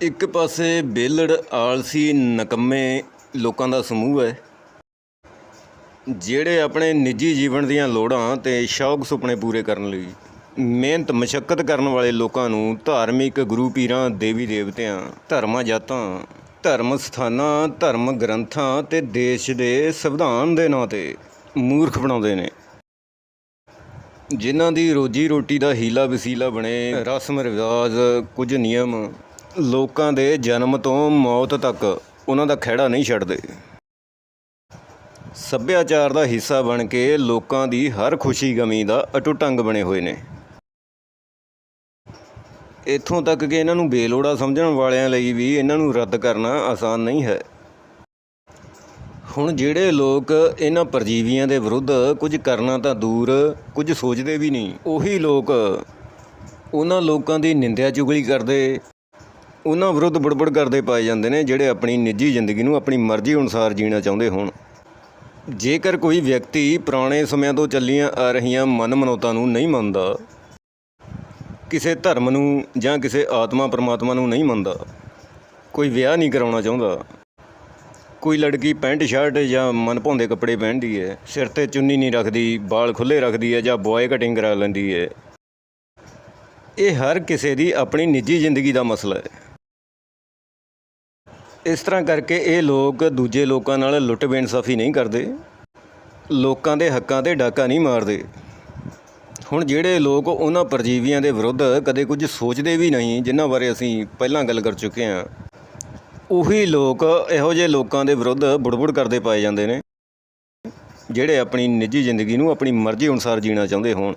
ਇੱਕ ਪਾਸੇ ਬੇਲੜ, ਆਲਸੀ, ਨਕੰਮੇ ਲੋਕਾਂ ਦਾ ਸਮੂਹ ਹੈ, ਜਿਹੜੇ ਆਪਣੇ ਨਿੱਜੀ ਜੀਵਨ ਦੀਆਂ ਲੋੜਾਂ ਤੇ ਸ਼ੌਕ ਸੁਪਨੇ ਪੂਰੇ ਕਰਨ ਲਈ ਮਿਹਨਤ, ਮਸ਼ੱਕਤ ਕਰਨ ਵਾਲੇ ਲੋਕਾਂ ਨੂੰ ਧਾਰਮਿਕ ਗੁਰੂ ਪੀਰਾਂ, ਦੇਵੀ ਦੇਵਤਿਆਂ, ਧਰਮਾਂ ਜਾਤਾਂ, ਧਰਮ ਸਥਾਨਾਂ, ਧਰਮ ਗ੍ਰੰਥਾਂ ਤੇ ਦੇਸ਼ ਦੇ ਸੰਵਿਧਾਨ ਦੇ ਨਾਂ ਤੇ ਮੂਰਖ ਬਣਾਉਂਦੇ ਨੇ। ਜਿਨ੍ਹਾਂ ਦੀ ਰੋਜੀ ਰੋਟੀ ਦਾ ਹੀਲਾ ਵਸੀਲਾ ਬਣੇ ਰਸਮ ਰਿਵਾਜ ਕੁਝ ਨਿਯਮ ਲੋਕਾਂ ਦੇ ਜਨਮ ਤੋਂ ਮੌਤ ਤੱਕ ਉਹਨਾਂ ਦਾ ਖਹਿੜਾ ਨਹੀਂ ਛੱਡਦੇ। ਸੱਭਿਆਚਾਰ ਦਾ ਹਿੱਸਾ ਬਣ ਕੇ ਲੋਕਾਂ ਦੀ ਹਰ ਖੁਸ਼ੀ ਗਮੀ ਦਾ ਅਟੁੱਟ ਅੰਗ ਬਣੇ ਹੋਏ ਨੇ। ਇੱਥੋਂ ਤੱਕ ਕਿ ਇਹਨਾਂ ਨੂੰ ਬੇਲੋੜਾ ਸਮਝਣ ਵਾਲਿਆਂ ਲਈ ਵੀ ਇਹਨਾਂ ਨੂੰ ਰੱਦ ਕਰਨਾ ਆਸਾਨ ਨਹੀਂ ਹੈ। ਹੁਣ ਜਿਹੜੇ ਲੋਕ ਇਹਨਾਂ ਪਰਜੀਵੀਆਂ ਦੇ ਵਿਰੁੱਧ ਕੁਝ ਕਰਨਾ ਤਾਂ ਦੂਰ, ਕੁਝ ਸੋਚਦੇ ਵੀ ਨਹੀਂ, ਉਹੀ ਲੋਕ ਉਹਨਾਂ ਲੋਕਾਂ ਦੀ ਨਿੰਦਿਆ ਚੁਗਲੀ ਕਰਦੇ ਉਹਨਾਂ ਵਿਰੁੱਧ ਬੁੜਬੁੜ ਕਰਦੇ ਪਾਏ ਜਾਂਦੇ ਨੇ ਜਿਹੜੇ ਆਪਣੀ ਨਿੱਜੀ ਜ਼ਿੰਦਗੀ ਨੂੰ ਆਪਣੀ ਮਰਜ਼ੀ ਅਨੁਸਾਰ ਜੀਣਾ ਚਾਹੁੰਦੇ ਹੋਣ। ਜੇਕਰ ਕੋਈ ਵਿਅਕਤੀ ਪੁਰਾਣੇ ਸਮਿਆਂ ਤੋਂ ਚੱਲੀਆਂ ਆ ਰਹੀਆਂ ਮਨ ਮਨੋਤਾਂ ਨੂੰ ਨਹੀਂ ਮੰਨਦਾ, ਕਿਸੇ ਧਰਮ ਨੂੰ ਜਾਂ ਕਿਸੇ ਆਤਮਾ ਪਰਮਾਤਮਾ ਨੂੰ ਨਹੀਂ ਮੰਨਦਾ, ਕੋਈ ਵਿਆਹ ਨਹੀਂ ਕਰਾਉਣਾ ਚਾਹੁੰਦਾ, ਕੋਈ ਲੜਕੀ ਪੈਂਟ ਸ਼ਰਟ ਜਾਂ ਮਨਭਾਉਂਦੇ ਕੱਪੜੇ ਪਹਿਨਦੀ ਹੈ, ਸਿਰ ਤੇ ਚੁੰਨੀ ਨਹੀਂ ਰੱਖਦੀ, ਵਾਲ ਖੁੱਲੇ ਰੱਖਦੀ ਹੈ ਜਾਂ ਬॉय ਕਟਿੰਗ ਕਰਾ ਲੈਂਦੀ ਹੈ, ਇਹ ਹਰ ਕਿਸੇ ਦੀ ਆਪਣੀ ਨਿੱਜੀ ਜ਼ਿੰਦਗੀ ਦਾ ਮਸਲਾ ਹੈ। ਇਸ ਤਰ੍ਹਾਂ ਕਰਕੇ ਇਹ ਲੋਕ ਦੂਜੇ ਲੋਕਾਂ ਨਾਲ ਲੁੱਟ ਬੇਇਨਸਾਫੀ ਨਹੀਂ ਕਰਦੇ। ਲੋਕਾਂ ਦੇ ਹੱਕਾਂ ਤੇ ਡਾਕਾ ਨਹੀਂ ਮਾਰਦੇ। ਹੁਣ ਜਿਹੜੇ ਲੋਕ ਉਹਨਾਂ ਪਰਜੀਵੀਆਂ ਦੇ ਵਿਰੁੱਧ ਕਦੇ ਕੁਝ ਸੋਚਦੇ ਵੀ ਨਹੀਂ, ਜਿਨ੍ਹਾਂ ਬਾਰੇ ਅਸੀਂ ਪਹਿਲਾਂ ਗੱਲ ਕਰ ਚੁੱਕੇ ਹਾਂ, ਉਹੀ ਲੋਕ ਇਹੋ ਜਿਹੇ ਲੋਕਾਂ ਦੇ ਵਿਰੁੱਧ ਬੁੜਬੁੜ ਕਰਦੇ ਪਾਏ ਜਾਂਦੇ ਨੇ, ਜਿਹੜੇ ਆਪਣੀ ਨਿੱਜੀ ਜ਼ਿੰਦਗੀ ਨੂੰ ਆਪਣੀ ਮਰਜ਼ੀ ਅਨੁਸਾਰ ਜੀਣਾ ਚਾਹੁੰਦੇ ਹੋਣ।